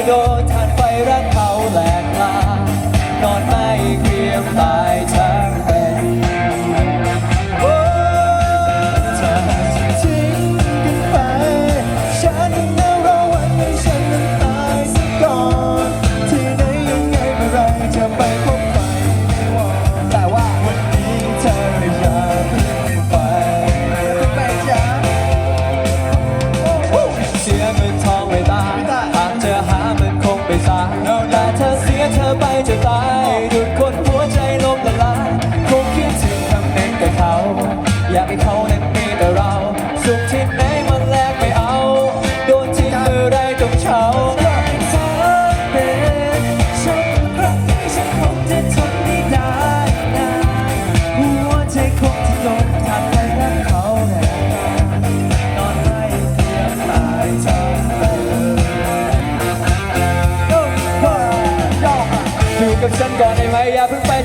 จะโดนทานไฟรักเขาแหลกลานอนไม่เกลียมตา แต่เธอเสียเธอไปจะตายหคนหัวใจล้ละลายคงคิดถึงคำเน้นแต่เขา อยากให้เขานั้มีแต่เรา สุขที่ไหนมันแลกไม่เอา โดนทิ้เธอไรต้องเช้าฉันคงจะทนไม่ได้หัวใจคงจะลงทาง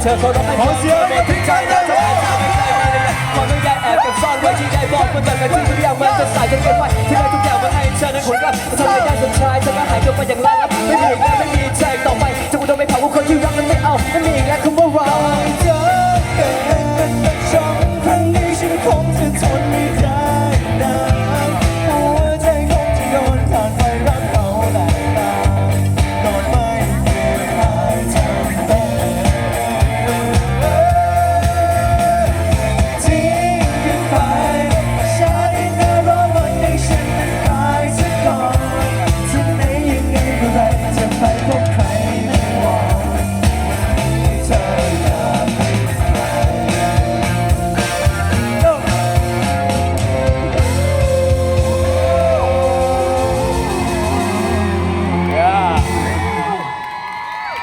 ธอเคารพให้ขอเสียงให้กับพี่ใจด้วยเธออาจจไม่เคยมีเลยความไม่ได้แอบเก็บซ่อนไว้ที่ใดบอกมันจากกันที่ทุกอย่างมันจะสายจนเกินไปที่ได้ทุกอย่างมันให้เธอนั้นผลลัพธ์ทำให้ได้สุดท้ายเธอก็หายตัวไปอย่างไร